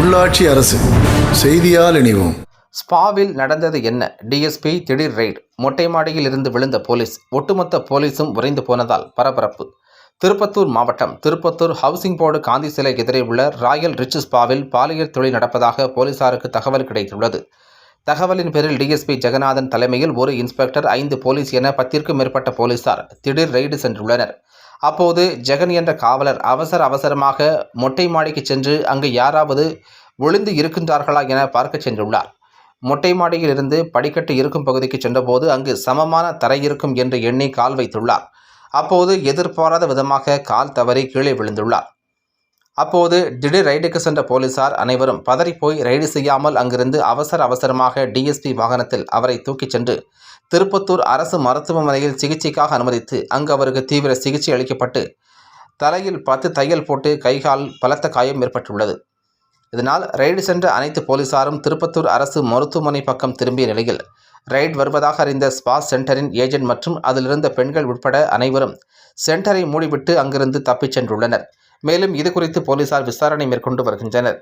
உள்ளாட்சி அரசு. செய்தியால் இணைவோம். ஸ்பாவில் நடந்தது என்ன? டிஎஸ்பி திடீர் ரெய்டு. மொட்டை மாடியில் இருந்து விழுந்த போலீஸ். ஒட்டுமொத்த போலீஸும் உறைந்து போனதால் பரபரப்பு. திருப்பத்தூர் மாவட்டம் திருப்பத்தூர் ஹவுசிங் போர்டு காந்தி சிலை எதிரே உள்ள ராயல் ரிச் ஸ்பாவில் பாலியல் தொழில் நடப்பதாக போலீசாருக்கு தகவல் கிடைத்துள்ளது. தகவலின் பேரில் டிஎஸ்பி ஜெகநாதன் தலைமையில் ஒரு இன்ஸ்பெக்டர் ஐந்து போலீஸ் என பத்திற்கும் மேற்பட்ட போலீசார் திடீர் ரெய்டு சென்றுள்ளனர். அப்போது ஜெகன் என்ற காவலர் அவசர அவசரமாக மொட்டை மாடிக்கு சென்று அங்கு யாராவது ஒளிந்து இருக்கின்றார்களா என பார்க்க சென்றுள்ளார். மொட்டை மாடியில் இருந்து படிக்கட்டு இருக்கும் பகுதிக்கு சென்றபோது அங்கு சமமான தரை இருக்கும் என்று எண்ணி கால் வைத்துள்ளார். அப்போது எதிர்பாராத விதமாக கால் தவறி கீழே விழுந்துள்ளார். அப்போது திடீர் ரைடுக்கு சென்ற போலீசார் அனைவரும் பதறிப்போய் ரைடு செய்யாமல் அங்கிருந்து அவசர அவசரமாக டிஎஸ்பி வாகனத்தில் அவரை தூக்கிச் சென்று திருப்பத்தூர் அரசு மருத்துவமனையில் சிகிச்சைக்காக அனுமதித்து அங்கு அவருக்கு தீவிர சிகிச்சை அளிக்கப்பட்டு தலையில் பத்து தையல் போட்டு கைகால் பலத்த காயம் ஏற்பட்டுள்ளது. இதனால் ரைடு சென்ற அனைத்து போலீசாரும் திருப்பத்தூர் அரசு மருத்துவமனை பக்கம் திரும்பிய நிலையில் ரைட் வருவதாக அறிந்த ஸ்பா சென்டரின் ஏஜென்ட் மற்றும் அதிலிருந்த பெண்கள் உட்பட அனைவரும் சென்டரை மூடிவிட்டு அங்கிருந்து தப்பிச் சென்றுள்ளனர். மேலும் இது குறித்து போலீசார் விசாரணை மேற்கொண்டு வருகின்றனர்.